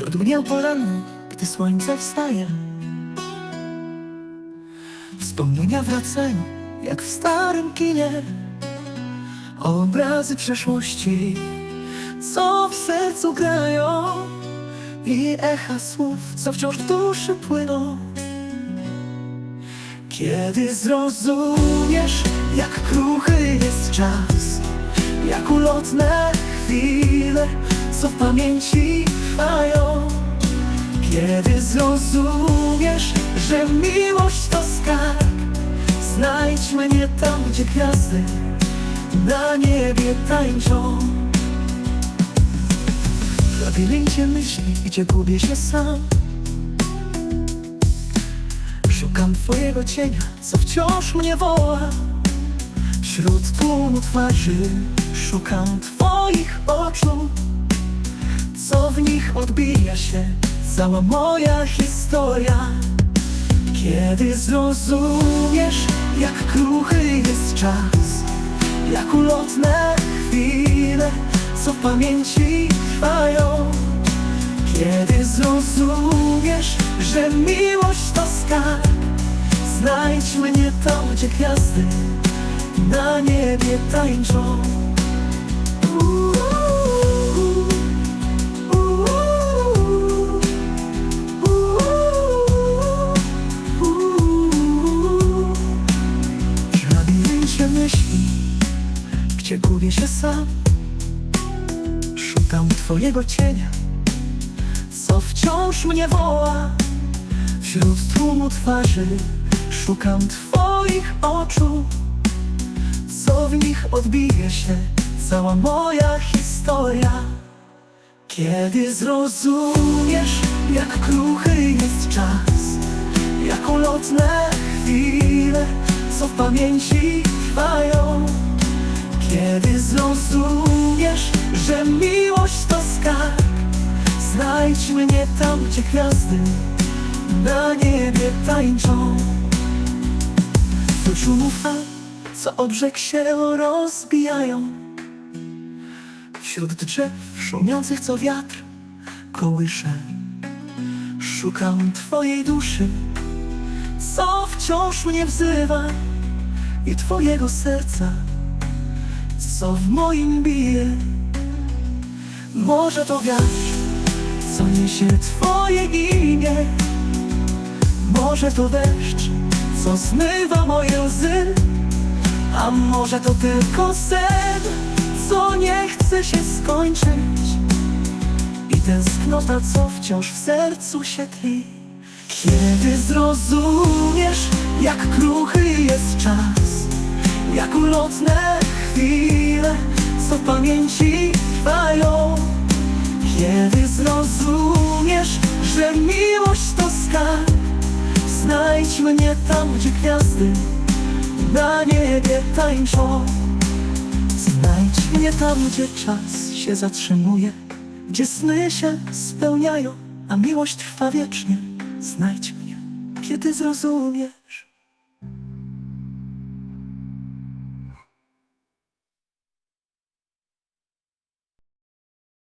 Mgieł porannych, gdy słońce wstaje. Wspomnienia wracają, jak w starym kinie. Obrazy przeszłości, co w sercu grają. I echa słów, co wciąż w duszy płyną. Kiedy zrozumiesz, jak kruchy jest czas Jak ulotne chwile, co w pamięci trwają. Kiedy zrozumiesz, że miłość to skarb Znajdź mnie tam, gdzie gwiazdy na niebie tańczą. W labiryncie myśli, gdzie gubię się sam. Szukam twojego cienia, co wciąż mnie woła. Wśród tłumu twarzy szukam twoich oczu Co w nich odbija się? Cała moja historia. Kiedy zrozumiesz, jak kruchy jest czas Jak ulotne chwile, co w pamięci trwają. Kiedy zrozumiesz, że miłość to skarb Znajdź mnie tam, gdzie gwiazdy na niebie tańczą myśli, gdzie gubię się sam. Szukam twojego cienia co wciąż mnie woła. Wśród tłumu twarzy szukam Twoich oczu. Co w nich odbije się cała moja historia. Kiedy zrozumiesz, jak kruchy jest czas Jak ulotne co w pamięci trwają Kiedy zrozumiesz, że miłość to skarb Znajdź mnie tam, gdzie gwiazdy na niebie tańczą. Wśród szumów fal, co o brzeg się rozbijają. Wśród drzew szumiących, co wiatr kołysze Szukam Twojej duszy, co wciąż mnie wzywa I Twojego serca, co w moim bije. Może to wiatr co niesie Twoje imię. Może to deszcz, co zmywa moje łzy. A może to tylko sen, co nie chce się skończyć. I tęsknota, co wciąż w sercu się tli. Kiedy zrozumiesz, jak kruchy jest czas Jak ulotne chwile, co w pamięci trwają. Kiedy zrozumiesz, że miłość to skarb Znajdź mnie tam, gdzie gwiazdy na niebie tańczą. Znajdź mnie tam, gdzie czas się zatrzymuje Gdzie sny się spełniają, a miłość trwa wiecznie. Znajdź mnie, kiedy zrozumiesz